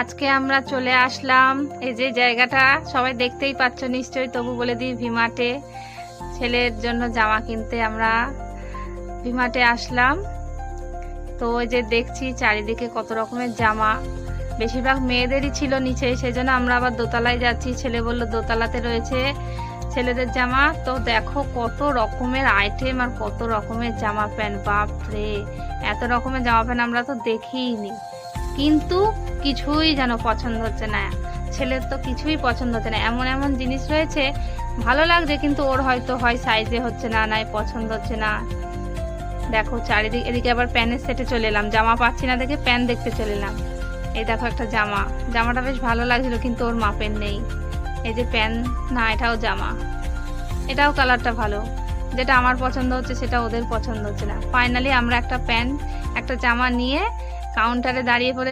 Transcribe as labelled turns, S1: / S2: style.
S1: আজকে আমরা চলে আসলাম। এই যে জায়গাটা, সবাই দেখতেই পাচ্ছ নিশ্চয়ই, তবু বলে দিই ভিমাটে ছেলের জন্য জামা কিনতে আমরা ভিমাটে আসলাম। তো ওই যে দেখছি চারিদিকে কত রকমের জামা। বেশিরভাগ মেয়েদেরই ছিল নিচে সেই জন্য আমরা আবার দোতলায় যাচ্ছি। ছেলে বলল, দোতলাতে রয়েছে ছেলেদের জামা। তো দেখো কত রকমের আইটেম আর কত রকমের জামা। প্যান্ট বাপ রে এত রকমের জামা প্যান্ট আমরা তো দেখিইনি। কিন্তু কিছুই যেন পছন্দ হচ্ছে না। ছেলের তো কিছুই পছন্দ হচ্ছে না। এমন এমন জিনিস রয়েছে, ভালো লাগছে কিন্তু ওর হয়তো হয় সাইজে হচ্ছে না, নাই পছন্দ হচ্ছে না। দেখো চারিদিক, এদিকে আবার প্যানের সেটে চলে এলাম। জামা পাচ্ছি না দেখে প্যান দেখতে চলে এলাম। এই দেখো একটা জামা। জামাটা বেশ ভালো লাগছিল কিন্তু ওর মাপের নেই। এই যে প্যান, না, এটাও জামা। এটাও কালারটা ভালো। যেটা আমার পছন্দ হচ্ছে সেটা ওদের পছন্দ হচ্ছে না। ফাইনালি আমরা একটা প্যান্ট একটা জামা নিয়ে কাউন্টারে দাঁড়িয়ে পড়ে